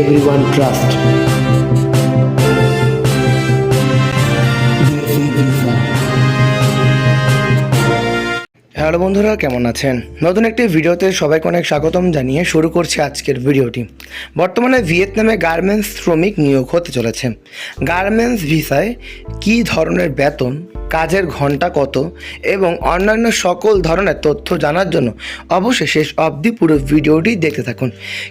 everyone trust. Hello বন্ধুরা, কেমন আছেন? নতুন একটি ভিডিওতে সবাইকে অনেক স্বাগতম জানিয়ে শুরু করছি আজকের ভিডিওটি। বর্তমানে ভিয়েতনামে গার্মেন্টস শ্রমিক নিয়োগ হতে চলেছে। গার্মেন্টস ভিসায় কী ধরনের বেতন কাজের ঘণ্টা কত এবং অন্যান্য সকল ধরনের তথ্য জানার জন্য অবশ্যই শেষ অবধি পুরো ভিডিওটি দেখতে থাকুন।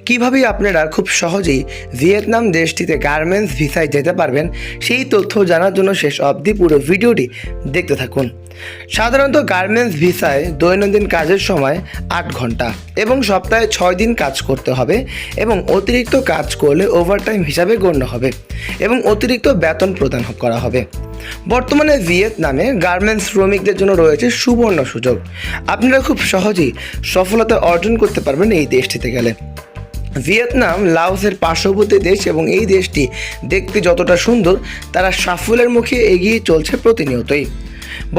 কীভাবে আপনারা খুব সহজেই ভিয়েতনাম দেশটিতে গার্মেন্টস ভিসায় যেতে পারবেন, সেই তথ্য জানার জন্য শেষ অবধি পুরো ভিডিওটি দেখতে থাকুন। সাধারণত গার্মেন্টস ভিসায় দৈনন্দিন কাজের সময় আট ঘণ্টা এবং সপ্তাহে ছয় দিন কাজ করতে হবে এবং অতিরিক্ত কাজ করলে ওভারটাইম হিসাবে গণ্য হবে এবং অতিরিক্ত বেতন প্রদান করা হবে। বর্তমানে ভিয়েতনামে গার্মেন্টস শ্রমিকদের জন্য রয়েছে সুবর্ণ সুযোগ। আপনারা খুব সহজেই সফলতা অর্জন করতে পারবেন এই দেশটিতে গেলে। ভিয়েতনাম লাওসের পার্শ্ববর্তী দেশ এবং এই দেশটি দেখতে যতটা সুন্দর, তারা সাফল্যের মুখে এগিয়ে চলছে প্রতিনিয়তই।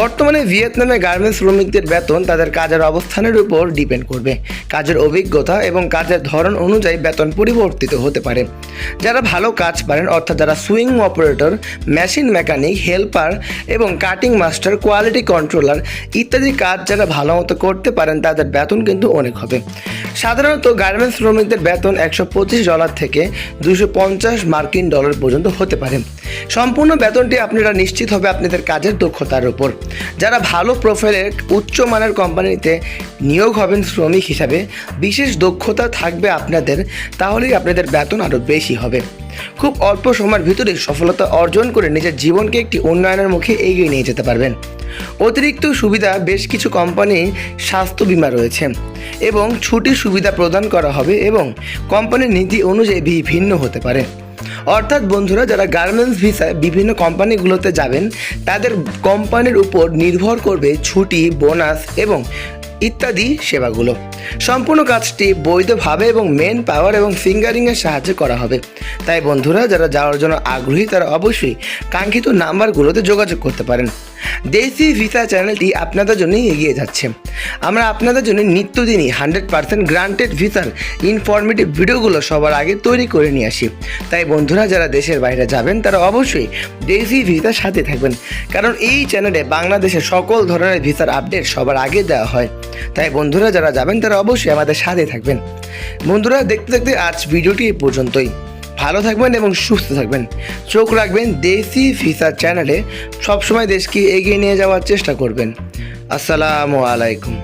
বর্তমানে ভিয়েতনামে গার্মেন্টস শ্রমিকদের বেতন তাদের কাজের অবস্থানের উপর ডিপেন্ড করবে। কাজের অভিজ্ঞতা এবং কাজের ধরন অনুযায়ী বেতন পরিবর্তিত হতে পারে। যারা ভালো কাজ পারেন, অর্থাৎ যারা sewing operator, machine mechanic, helper এবং কাটিং মাস্টার, কোয়ালিটি কন্ট্রোলার ইত্যাদি কাজ যারা ভালো মতো করতে পারেন, তাদের বেতন কিন্তু অনেক হবে। সাধারণত গার্মেন্টস শ্রমিকদের বেতন একশো পঁচিশ ডলার থেকে দুশো পঞ্চাশ মার্কিন ডলার পর্যন্ত হতে পারে। সম্পূর্ণ বেতনটি আপনারা নিশ্চিত হবে আপনাদের কাজের দক্ষতার উপর। যারা ভালো প্রোফাইলের উচ্চমানের কোম্পানিতে নিয়োগ হবেন শ্রমিক হিসাবে, বিশেষ দক্ষতা থাকবে আপনাদের, তাহলেই আপনাদের বেতন আরও বেশি হবে। খুব অল্প সময়ের ভিতরে সফলতা অর্জন করে নিজের জীবনকে একটি উন্নয়নের মুখে এগিয়ে নিয়ে যেতে পারবেন। অতিরিক্ত সুবিধা বেশ কিছু কোম্পানি স্বাস্থ্য বীমা রয়েছে এবং ছুটির সুবিধা প্রদান করা হবে এবং কোম্পানির নীতি অনুযায়ী ভিন্ন হতে পারে। অর্থাৎ বন্ধুরা, যারা গার্মেন্টস ভিসায় বিভিন্ন কোম্পানিগুলোতে যাবেন, তাদের কোম্পানির উপর নির্ভর করবে ছুটি, বোনাস এবং ইত্যাদি সেবাগুলো। সম্পূর্ণ কাজটি বৈধভাবে এবং মেন পাওয়ার এবং ফিঙ্গারিংয়ের সাহায্যে করা হবে। তাই বন্ধুরা, যারা যাওয়ার জন্য আগ্রহী, তারা অবশ্যই কাঙ্ক্ষিত নাম্বারগুলোতে যোগাযোগ করতে পারেন। দেশি ভিসা চ্যানেলটি আপনাদের জন্যই এগিয়ে যাচ্ছে। আমরা আপনাদের জন্য নিত্যদিনই হান্ড্রেড পার্সেন্ট গ্রান্টেড ভিসার ইনফরমেটিভ ভিডিওগুলো সবার আগে তৈরি করে নিয়ে আসি। তাই বন্ধুরা, যারা দেশের বাইরে যাবেন, তারা অবশ্যই দেশি ভিসার সাথে থাকবেন। কারণ এই চ্যানেলে বাংলাদেশের সকল ধরনের ভিসার আপডেট সবার আগে দেওয়া হয়। তাই বন্ধুরা, যারা যাবেন, তারা অবশ্যই আমাদের সাথে থাকবেন। বন্ধুরা, দেখতে দেখতে আজ ভিডিওটি এই পর্যন্তই। ভালো থাকবেন এবং সুস্থ থাকবেন। চোখ রাখবেন দেশি ফিসার চ্যানেলে। সবসময় দেশকে এগিয়ে নিয়ে যাওয়ার চেষ্টা করবেন। আসসালামু আলাইকুম।